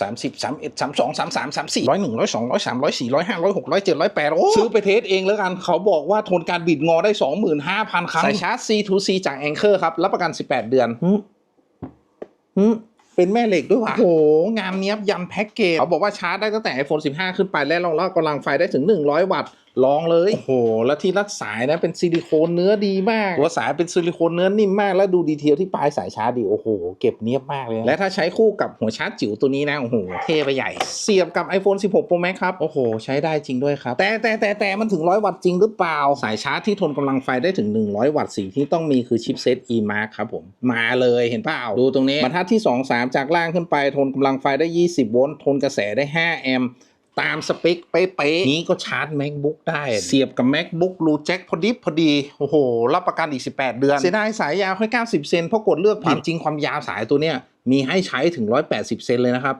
สามสิบสามเอ็ดสามสองสามสามสามสี่ร้อยหนึ่งร้อยสองร้อยสามร้อยสี่ร้อยห้าร้อยหกร้อยเจ็ดร้อยแปดโอ้ซื้อไปเทสเองแล้วกัน เขาบอกว่าทนการบิดงอได้สองหมื่นห้าพันครั้งสายชาร์จ C2C จาก Anchor ครับ รับประกัน18เดือนหึหึ เป็นแม่เหล็กด้วยว่ะโอ้โห งามเนี้ยบยันแพ็กเกจเขาบอกว่าชาร์จได้ตั้งแต่ iPhone 15 ขึ้นไปและรองรับกำลังไฟได้ถึง 100 วัตต์ลองเลย โอ้โห แล้วที่รัดสายนะเป็นซิลิโคนเนื้อดีมาก ตัวสายเป็นซิลิโคนเนื้อนิ่มมาก แล้วดูดีเทลที่ปลายสายชาร์จดีโอ้โห เก็บเนียบมากเลย และถ้าใช้คู่กับหัวชาร์จจิ๋วตัวนี้นะ โอ้โห เท่ไปใหญ่ เสียบกับ iPhone 16 Pro Max ครับ โอ้โห ใช้ได้จริงด้วยครับ แต่แต่แต่แต่มันถึง 100 วัตต์จริงหรือเปล่า สายชาร์จที่ทนกำลังไฟได้ถึง 100 วัตต์สิ่งที่ต้องมีคือชิปเซต eMark ครับผม มาเลยเห็นเปล่าดูตรงนี้บรรทัดที่ 2 3จากล่างขึ้นไป ทนกำลังไฟได้ 20 โวลต์ ทนกระแสได้ 5 แอมป์ตามสเปคเป๊ะๆ นี้ก็ชาร์จ macbook ได้ เสียบกับ macbook รูแจ็คพอดีพอดี โอ้โห รับประกันอีก 18 เดือน เสียดายสายยาวแค่90 เซนเพราะกดเลือกผิดจริงความยาวสายตัวเนี้ยมีให้ใช้ถึง 180 เซนเลยนะครับ